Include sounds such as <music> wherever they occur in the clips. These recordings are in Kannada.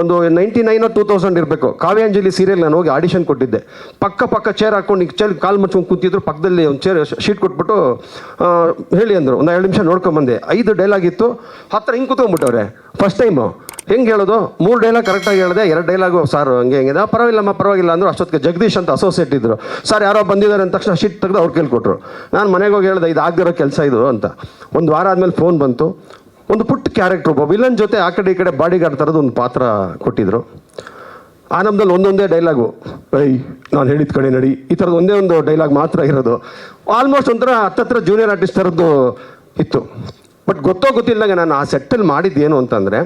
ಒಂದು ನೈಂಟಿ ನೈನ್ ಟೂ ತೌಸಂಡ್ ಇರಬೇಕು. ಕಾವ್ಯಾಂಜಲಿ ಸೀರಿಯಲ್ ನಾನು ಹೋಗಿ ಆಡಿಷನ್ ಕೊಟ್ಟಿದ್ದೆ. ಪಕ್ಕ ಪಕ್ಕ ಚೇರ್ ಹಾಕೊಂಡು ಈಗ ಚೇರ್ ಕಾಲು ಮುಚ್ಕೊಂಡು ಕೂತಿದ್ರು, ಪಕ್ಕದಲ್ಲಿ ಒಂದು ಚೇರ್ ಶೀಟ್ ಕೊಟ್ಬಿಟ್ಟು ಹೇಳಿ ಅಂದರು. ಒಂದು ಎರಡು ನಿಮಿಷ ನೋಡ್ಕೊಂಬಂದೆ ಐದು ಡೈಲಾಗ್ ಇತ್ತು. ಹತ್ತಿರ ಹಿಂಗೆ ಕೂತ್ಕೊಂಡ್ಬಿಟ್ಟವ್ರೆ. ಫಸ್ಟ್ ಟೈಮು ಹೆಂಗೆ ಹೇಳೋದು? ಮೂರು ಡೈಲಾಗ್ ಕರೆಕ್ಟಾಗಿ ಹೇಳಿದೆ. ಎರಡು ಡೈಲಾಗು ಸಾರು, ಹಂಗೆ ಹೆಂಗಿದೆ ಪರವಾಗಿಲ್ಲಮ್ಮ, ಪರವಾಗಿಲ್ಲ ಅಂದರು. ಅಷ್ಟೊತ್ತಿಗೆ ಜಗದೀಶ್ ಅಂತ ಅಸೋಸಿಯೇಟ್ ಇದ್ದರು ಸರ್, ಯಾರೋ ಬಂದಿದ್ದಾರೆ ಅಂದ ತಕ್ಷಣ ಶೀಟ್ ತೆಗೆದು ಅವ್ರು ಕೇಳ್ಕೊಟ್ರು. ನಾನು ಮನೆಗೆ ಹೋಗಿ ಹೇಳಿದೆ, ಇದು ಆಗದಿರೋ ಕೆಲಸ ಇದು ಅಂತ. ಒಂದು ವಾರ ಆದಮೇಲೆ ಫೋನ್ ಬಂತು. ಒಂದು ಪುಟ್ಟ ಕ್ಯಾರೆಕ್ಟ್ರ್ ಒಬ್ಬ ವಿಲನ್ ಜೊತೆ ಆ ಕಡೆ ಈ ಕಡೆ ಬಾಡಿಗಾರ್ಡ್ ಥರದ್ದು ಒಂದು ಪಾತ್ರ ಕೊಟ್ಟಿದ್ರು. ಆನಂದದಲ್ಲಿ ಒಂದೊಂದೇ ಡೈಲಾಗು ಐ ನಾನು ಹೇಳಿದ ಕಡೆ ನಡಿ. ಈ ಥರದ್ದು ಒಂದೇ ಒಂದು ಡೈಲಾಗ್ ಮಾತ್ರ ಇರೋದು. ಆಲ್ಮೋಸ್ಟ್ ಒಂಥರ ಹತ್ತತ್ರ ಜೂನಿಯರ್ ಆರ್ಟಿಸ್ಟ್ ಥರದ್ದು ಇತ್ತು. ಬಟ್ ಗೊತ್ತೋ ಗೊತ್ತಿಲ್ಲಂಗೆ ನಾನು ಆ ಸೆಟ್ಟಲ್ಲಿ ಮಾಡಿದ್ದೇನು ಅಂತಂದರೆ,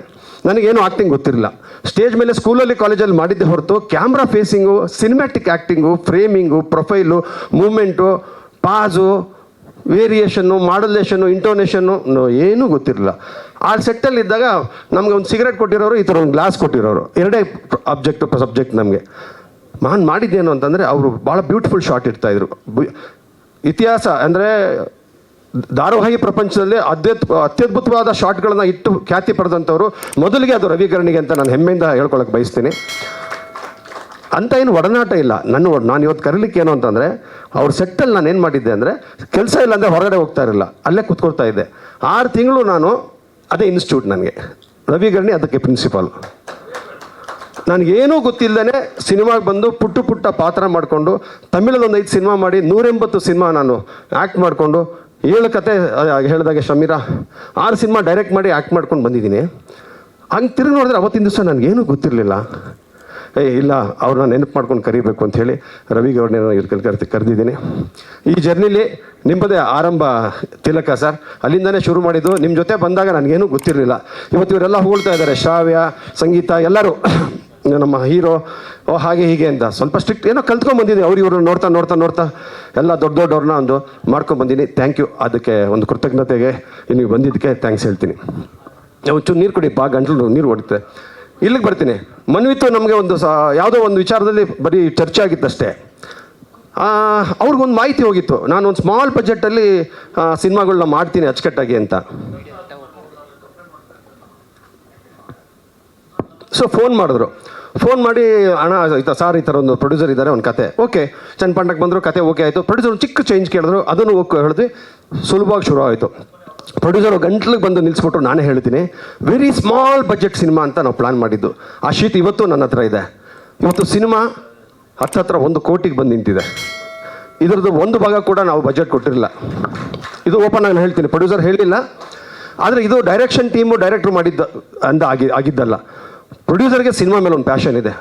ನನಗೇನು ಆ್ಯಕ್ಟಿಂಗ್ ಗೊತ್ತಿರಲಿಲ್ಲ. ಸ್ಟೇಜ್ ಮೇಲೆ ಸ್ಕೂಲಲ್ಲಿ ಕಾಲೇಜಲ್ಲಿ ಮಾಡಿದ್ದೆ ಹೊರತು camera facing cinematic acting framing profile movement pause variation modulation intonation ಏನೂ ಗೊತ್ತಿರಲಿಲ್ಲ. ಆ ಸೆಟ್ಟಲ್ಲಿ ಇದ್ದಾಗ ನಮಗೆ ಒಂದು ಸಿಗರೆಟ್ ಕೊಟ್ಟಿರೋರು, ಈ ಥರ ಒಂದು ಗ್ಲಾಸ್ ಕೊಟ್ಟಿರೋರು. ಎರಡೇ ಅಬ್ಜೆಕ್ಟ್ ಸಬ್ಜೆಕ್ಟ್ ನಮಗೆ. ನಾನು ಮಾಡಿದ್ದೇನು ಅಂತಂದರೆ ಅವರು ಭಾಳ ಬ್ಯೂಟಿಫುಲ್ ಶಾಟ್ ಇರ್ತಾಯಿದ್ರು ಇತಿಹಾಸ ಅಂದರೆ ಧಾರಾವಾಹಿ ಪ್ರಪಂಚದಲ್ಲಿ ಅತ್ಯತ್ ಅತ್ಯದ್ಭುತವಾದ ಶಾಟ್ಗಳನ್ನು ಇಟ್ಟು ಖ್ಯಾತಿ ಪಡೆದಂಥವ್ರು ಮೊದಲಿಗೆ ಅದು ರವಿಕರಣಿಗೆ ಅಂತ ನಾನು ಹೆಮ್ಮೆಯಿಂದ ಹೇಳ್ಕೊಳಕ್ಕೆ ಬಯಸ್ತೀನಿ. ಅಂತ ಏನು ಒಡನಾಟ ಇಲ್ಲ. ನನ್ನ ನಾನು ಇವತ್ತು ಕರೀಲಿಕ್ಕೆ ಏನು ಅಂತಂದರೆ ಅವ್ರ ಸೆಟ್ಟಲ್ಲಿ ನಾನು ಏನು ಮಾಡಿದ್ದೆ ಅಂದರೆ ಕೆಲಸ ಇಲ್ಲ ಅಂದರೆ ಹೊರಗಡೆ ಹೋಗ್ತಾ ಇರಲಿಲ್ಲ. ಅಲ್ಲೇ ಕೂತ್ಕೊಳ್ತಾ ಇದ್ದೆ. ಆರು ತಿಂಗಳು ನಾನು ಅದೇ ಇನ್ಸ್ಟಿಟ್ಯೂಟ್ ನನಗೆ. ರವಿಗರ್ಣಿ ಅದಕ್ಕೆ ಪ್ರಿನ್ಸಿಪಾಲ್ ನನಗೇನೂ ಗೊತ್ತಿಲ್ಲದೇ ಸಿನಿಮಾಗೆ ಬಂದು ಪುಟ್ಟ ಪುಟ್ಟ ಪಾತ್ರ ಮಾಡಿಕೊಂಡು ತಮಿಳಲ್ಲಿ ಒಂದು ಐದು ಸಿನಿಮಾ ಮಾಡಿ ನೂರೆಂಬತ್ತು ಸಿನಿಮಾ ನಾನು ಆ್ಯಕ್ಟ್ ಮಾಡಿಕೊಂಡು ಏಳು ಕತೆ ಹೇಳಿದಾಗೆ ಶಮೀರಾ. ಆರು ಸಿನಿಮಾ ಡೈರೆಕ್ಟ್ ಮಾಡಿ ಆ್ಯಕ್ಟ್ ಮಾಡ್ಕೊಂಡು ಬಂದಿದ್ದೀನಿ. ಹಂಗೆ ತಿರುಗಿ ನೋಡಿದ್ರೆ ಅವತ್ತಿನ ದಿವಸ ನನಗೇನು ಗೊತ್ತಿರಲಿಲ್ಲ. ಏ, ಇಲ್ಲ, ಅವ್ರನ್ನ ನೆನಪು ಮಾಡ್ಕೊಂಡು ಕರಿಬೇಕು ಅಂತ ಹೇಳಿ ರವಿಗೆ ಅವ್ರನ್ನ ಇವ್ರ ಕಲ್ ಕರ್ತಿ ಕರೆದಿದ್ದೀನಿ. ಈ ಜರ್ನಿಲಿ ನಿಮ್ಮದೇ ಆರಂಭ ತಿಲಕ ಸರ್. ಅಲ್ಲಿಂದನೇ ಶುರು ಮಾಡಿದ್ದು ನಿಮ್ಮ ಜೊತೆ ಬಂದಾಗ ನನಗೇನು ಗೊತ್ತಿರಲಿಲ್ಲ. ಇವತ್ತು ಇವರೆಲ್ಲ ಹೋಗ್ತಾ ಇದ್ದಾರೆ. ಶ್ರಾವ್ಯ, ಸಂಗೀತ, ಎಲ್ಲರೂ <clears throat> ನಮ್ಮ ಹೀರೋ. ಓ, ಹಾಗೆ ಹೀಗೆ ಅಂತ. ಸ್ವಲ್ಪ ಸ್ಟ್ರಿಕ್ಟ್ ಏನೋ ಕಲ್ತ್ಕೊಂಡ್ಬಂದಿದ್ದೀನಿ ಅವ್ರು ಇವರು ನೋಡ್ತಾ ನೋಡ್ತಾ ನೋಡ್ತಾ. ಎಲ್ಲ ದೊಡ್ಡ ದೊಡ್ಡವ್ರನ್ನ ಒಂದು ಮಾಡ್ಕೊಂಡು ಬಂದೀನಿ ಥ್ಯಾಂಕ್ ಯು ಅದಕ್ಕೆ ಒಂದು ಕೃತಜ್ಞತೆಗೆ ನಿಮಗೆ ಬಂದಿದ್ದಕ್ಕೆ ಥ್ಯಾಂಕ್ಸ್ ಹೇಳ್ತೀನಿ. ಒಂಚೂರು ನೀರು ಕುಡಿ ಗಂಟಲು ನೀರು ಹೊಡುತ್ತೆ ಇಲ್ಲಿಗೆ ಬರ್ತೀನಿ. ಮನ್ವಿತ್ತು ನಮಗೆ ಒಂದು ಸ, ಯಾವುದೋ ಒಂದು ವಿಚಾರದಲ್ಲಿ ಬರೀ ಚರ್ಚೆ ಆಗಿತ್ತಷ್ಟೇ. ಅವ್ರಿಗೊಂದು ಮಾಹಿತಿ ಹೋಗಿತ್ತು. ನಾನು ಒಂದು ಸ್ಮಾಲ್ ಬಜೆಟಲ್ಲಿ ಸಿನಿಮಾಗಳನ್ನ ಮಾಡ್ತೀನಿ ಅಚ್ಚುಕಟ್ಟಾಗಿ ಅಂತ. ಸೊ ಫೋನ್ ಮಾಡಿದ್ರು. ಫೋನ್ ಮಾಡಿ, ಅಣ್ಣ ಆಯ್ತಾ ಸಾರ್ ಈ ಥರ ಒಂದು ಪ್ರೊಡ್ಯೂಸರ್ ಇದ್ದಾರೆ, ಒಂದು ಕತೆ. ಓಕೆ ಚನ್ನಪಟ್ಟಣಕ್ಕೆ ಬಂದರು, ಕತೆ ಓಕೆ ಆಯಿತು. ಪ್ರೊಡ್ಯೂಸರ್ ಚಿಕ್ಕ ಚೇಂಜ್ ಕೇಳಿದ್ರು, ಅದನ್ನು ಹೇಳಿದ್ವಿ. ಸುಲಭವಾಗಿ ಶುರು ಆಯಿತು. ಪ್ರೊಡ್ಯೂಸರ್ ಗಂಟ್ಲಿಗೆ ಬಂದು ನಿಲ್ಲಿಸ್ಬಿಟ್ಟು ನಾನೇ ಹೇಳ್ತೀನಿ ವೆರಿ ಸ್ಮಾಲ್ ಬಜೆಟ್ ಸಿನಿಮಾ ಅಂತ ನಾವು ಪ್ಲಾನ್ ಮಾಡಿದ್ದು. ಆ ಶೀಟ್ ಇವತ್ತು ನನ್ನ ಹತ್ರ ಇದೆ. ಇವತ್ತು ಸಿನಿಮಾ ಹತ್ರ ಒಂದು ಕೋಟಿಗೆ ಬಂದು ನಿಂತಿದೆ. ಇದರದ್ದು ಒಂದು ಭಾಗ ಕೂಡ ನಾವು ಬಜೆಟ್ ಕೊಟ್ಟಿರಲಿಲ್ಲ. ಇದು ಓಪನ್ ಆಗಿ ಹೇಳ್ತೀನಿ. ಪ್ರೊಡ್ಯೂಸರ್ ಹೇಳಿಲ್ಲ. ಆದರೆ ಇದು ಡೈರೆಕ್ಷನ್ ಟೀಮು ಡೈರೆಕ್ಟ್ರು ಮಾಡಿದ್ದ, ಅಂದ ಆಗಿ, ಆಗಿದ್ದಲ್ಲ. ಪ್ರೊಡ್ಯೂಸರ್ಗೆ ಸಿನಿಮಾ ಮೇಲೆ ಒಂದು ಪ್ಯಾಷನ್ ಇದೆ.